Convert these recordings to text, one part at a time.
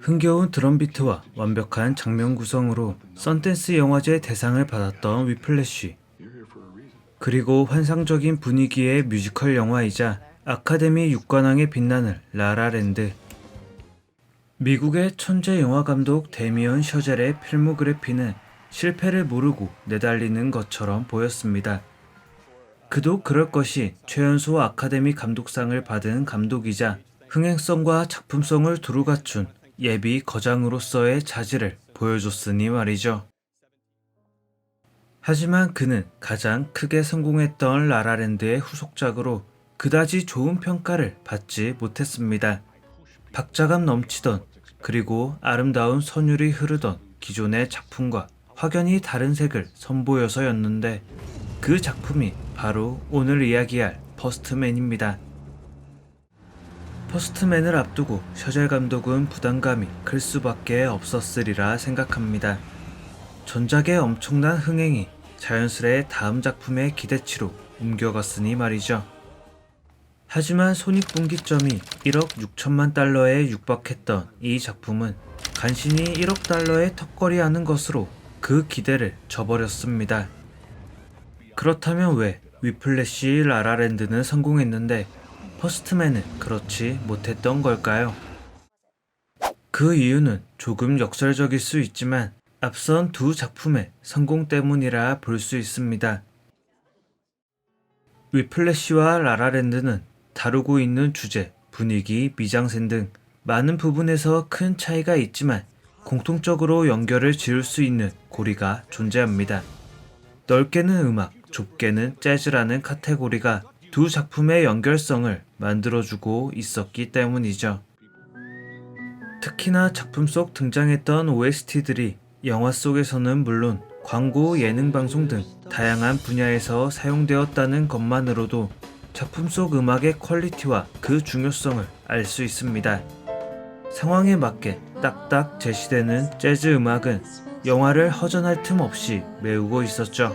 흥겨운 드럼 비트와 완벽한 장면 구성으로 썬댄스 영화제 대상을 받았던 위플래쉬. 그리고 환상적인 분위기의 뮤지컬 영화이자 아카데미 6관왕에 빛나는 라라랜드. 미국의 천재 영화 감독 데미언 셔젤의 필모그래피는 실패를 모르고 내달리는 것처럼 보였습니다. 그도 그럴 것이 최연소 아카데미 감독상을 받은 감독이자 흥행성과 작품성을 두루 갖춘 예비 거장으로서의 자질을 보여줬으니 말이죠. 하지만 그는 가장 크게 성공했던 라라랜드의 후속작으로 그다지 좋은 평가를 받지 못했습니다. 박자감 넘치던 그리고 아름다운 선율이 흐르던 기존의 작품과 확연히 다른 색을 선보여서였는데 그 작품이 바로 오늘 이야기할 퍼스트맨입니다. 퍼스트맨을 앞두고 셔젤 감독은 부담감이 클 수밖에 없었으리라 생각합니다. 전작의 엄청난 흥행이 자연스레 다음 작품의 기대치로 옮겨갔으니 말이죠. 하지만 손익분기점이 1억 6천만 달러에 육박했던 이 작품은 간신히 1억 달러의 턱걸이 하는 것으로 그 기대를 저버렸습니다. 그렇다면 왜 위플래시 라라랜드는 성공했는데 퍼스트맨은 그렇지 못했던 걸까요? 그 이유는 조금 역설적일 수 있지만 앞선 두 작품의 성공 때문이라 볼 수 있습니다. 위플래시와 라라랜드는 다루고 있는 주제, 분위기, 미장센 등 많은 부분에서 큰 차이가 있지만 공통적으로 연결을 지을 수 있는 고리가 존재합니다. 넓게는 음악, 좁게는 재즈라는 카테고리가 두 작품의 연결성을 만들어주고 있었기 때문이죠. 특히나 작품 속 등장했던 OST들이 영화 속에서는 물론 광고, 예능 방송 등 다양한 분야에서 사용되었다는 것만으로도 작품 속 음악의 퀄리티와 그 중요성을 알 수 있습니다. 상황에 맞게 딱딱 제시되는 재즈 음악은 영화를 허전할 틈 없이 메우고 있었죠.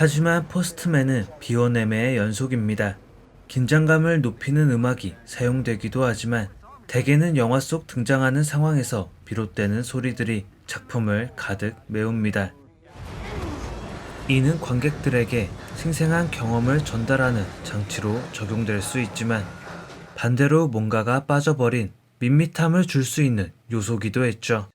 하지만 포스트맨은 비오넴의 연속입니다. 긴장감을 높이는 음악이 사용되기도 하지만 대개는 영화 속 등장하는 상황에서 비롯되는 소리들이 작품을 가득 메웁니다. 이는 관객들에게 생생한 경험을 전달하는 장치로 적용될 수 있지만 반대로 뭔가가 빠져버린 밋밋함을 줄 수 있는 요소기도 했죠.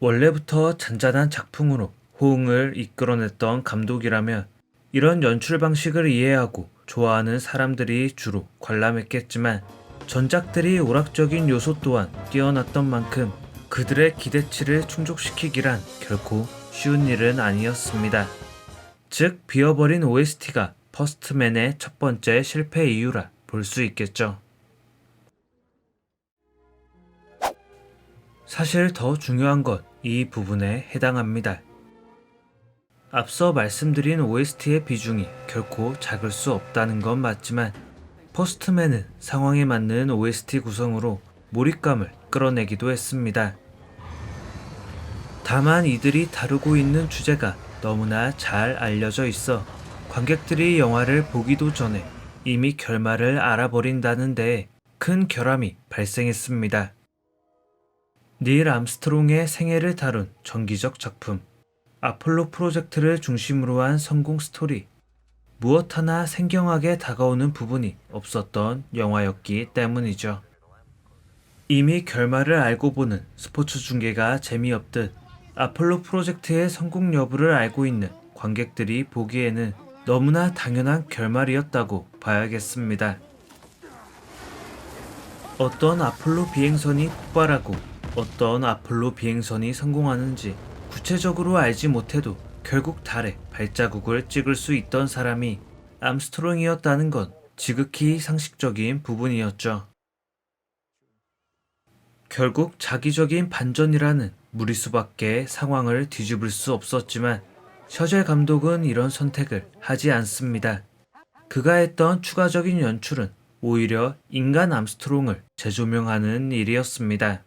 원래부터 잔잔한 작품으로 호응을 이끌어냈던 감독이라면 이런 연출 방식을 이해하고 좋아하는 사람들이 주로 관람했겠지만 전작들이 오락적인 요소 또한 뛰어났던 만큼 그들의 기대치를 충족시키기란 결코 쉬운 일은 아니었습니다. 즉, 비어버린 OST가 퍼스트맨의 첫 번째 실패 이유라 볼 수 있겠죠. 사실 더 중요한 것이 부분에 해당합니다. 앞서 말씀드린 OST의 비중이 결코 작을 수 없다는 건 맞지만 포스트맨은 상황에 맞는 OST 구성으로 몰입감을 끌어내기도 했습니다. 다만 이들이 다루고 있는 주제가 너무나 잘 알려져 있어 관객들이 영화를 보기도 전에 이미 결말을 알아버린다는 데에 큰 결함이 발생했습니다. 닐 암스트롱의 생애를 다룬 정기적 작품, 아폴로 프로젝트를 중심으로 한 성공 스토리, 무엇 하나 생경하게 다가오는 부분이 없었던 영화였기 때문이죠. 이미 결말을 알고 보는 스포츠 중계가 재미없듯 아폴로 프로젝트의 성공 여부를 알고 있는 관객들이 보기에는 너무나 당연한 결말이었다고 봐야겠습니다. 어떤 아폴로 비행선이 폭발하고 어떤 아폴로 비행선이 성공하는지 구체적으로 알지 못해도 결국 달에 발자국을 찍을 수 있던 사람이 암스트롱이었다는 건 지극히 상식적인 부분이었죠. 결국 자기적인 반전이라는 무리수밖에 상황을 뒤집을 수 없었지만 셔젤 감독은 이런 선택을 하지 않습니다. 그가 했던 추가적인 연출은 오히려 인간 암스트롱을 재조명하는 일이었습니다.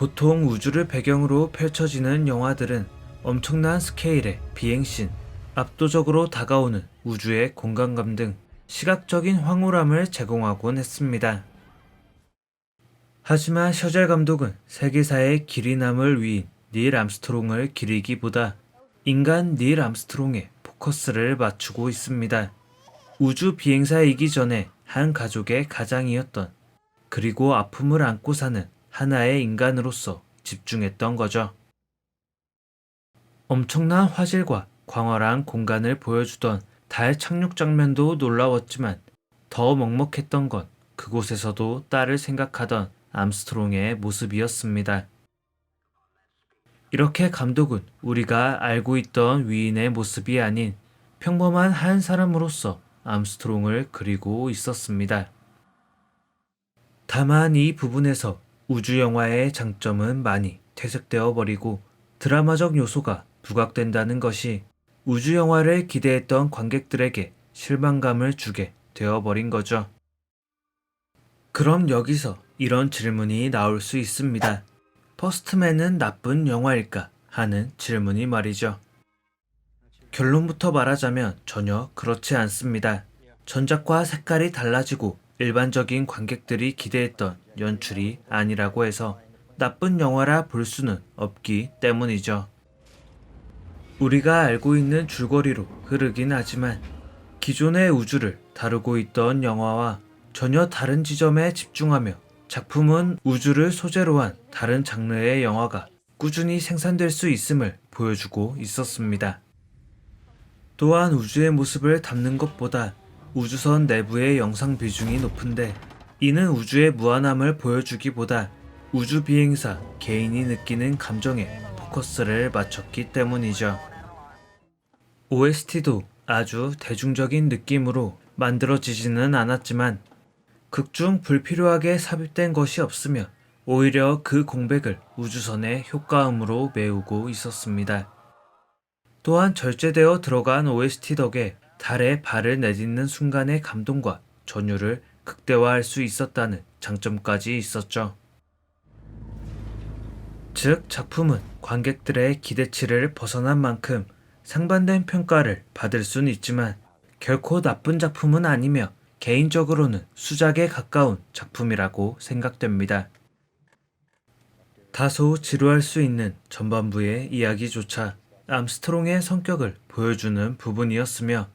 보통 우주를 배경으로 펼쳐지는 영화들은 엄청난 스케일의 비행신, 압도적으로 다가오는 우주의 공간감 등 시각적인 황홀함을 제공하곤 했습니다. 하지만 셔젤 감독은 세계사의 길이 남을 위인 닐 암스트롱을 기리기보다 인간 닐 암스트롱에 포커스를 맞추고 있습니다. 우주 비행사이기 전에 한 가족의 가장이었던 그리고 아픔을 안고 사는 하나의 인간으로서 집중했던 거죠. 엄청난 화질과 광활한 공간을 보여주던 달 착륙 장면도 놀라웠지만 더 먹먹했던 건 그곳에서도 딸을 생각하던 암스트롱의 모습이었습니다. 이렇게 감독은 우리가 알고 있던 위인의 모습이 아닌 평범한 한 사람으로서 암스트롱을 그리고 있었습니다. 다만 이 부분에서 우주 영화의 장점은 많이 퇴색되어 버리고 드라마적 요소가 부각된다는 것이 우주 영화를 기대했던 관객들에게 실망감을 주게 되어 버린 거죠. 그럼 여기서 이런 질문이 나올 수 있습니다. 퍼스트맨은 나쁜 영화일까? 하는 질문이 말이죠. 결론부터 말하자면 전혀 그렇지 않습니다. 전작과 색깔이 달라지고 일반적인 관객들이 기대했던 연출이 아니라고 해서 나쁜 영화라 볼 수는 없기 때문이죠. 우리가 알고 있는 줄거리로 흐르긴 하지만 기존의 우주를 다루고 있던 영화와 전혀 다른 지점에 집중하며 작품은 우주를 소재로 한 다른 장르의 영화가 꾸준히 생산될 수 있음을 보여주고 있었습니다. 또한 우주의 모습을 담는 것보다 우주선 내부의 영상 비중이 높은데 이는 우주의 무한함을 보여주기보다 우주 비행사 개인이 느끼는 감정에 포커스를 맞췄기 때문이죠. OST도 아주 대중적인 느낌으로 만들어지지는 않았지만 극중 불필요하게 삽입된 것이 없으며 오히려 그 공백을 우주선의 효과음으로 메우고 있었습니다. 또한 절제되어 들어간 OST 덕에 달에 발을 내딛는 순간의 감동과 전율을 극대화할 수 있었다는 장점까지 있었죠. 즉, 작품은 관객들의 기대치를 벗어난 만큼 상반된 평가를 받을 수는 있지만 결코 나쁜 작품은 아니며 개인적으로는 수작에 가까운 작품이라고 생각됩니다. 다소 지루할 수 있는 전반부의 이야기조차 암스트롱의 성격을 보여주는 부분이었으며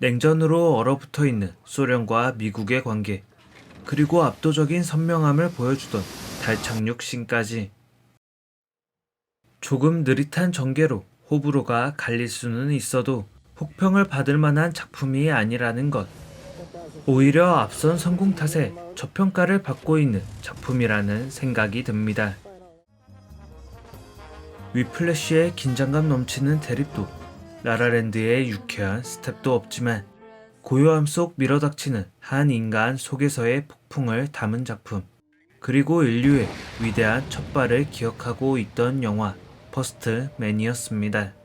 냉전으로 얼어붙어 있는 소련과 미국의 관계, 그리고 압도적인 선명함을 보여주던 달 착륙 씬까지 조금 느릿한 전개로 호불호가 갈릴 수는 있어도 혹평을 받을 만한 작품이 아니라는 것. 오히려 앞선 성공 탓에 저평가를 받고 있는 작품이라는 생각이 듭니다. 위플래시의 긴장감 넘치는 대립도, 라라랜드의 유쾌한 스텝도 없지만 고요함 속 밀어닥치는 한 인간 속에서의 폭풍을 담은 작품, 그리고 인류의 위대한 첫발을 기억하고 있던 영화 퍼스트 맨이었습니다.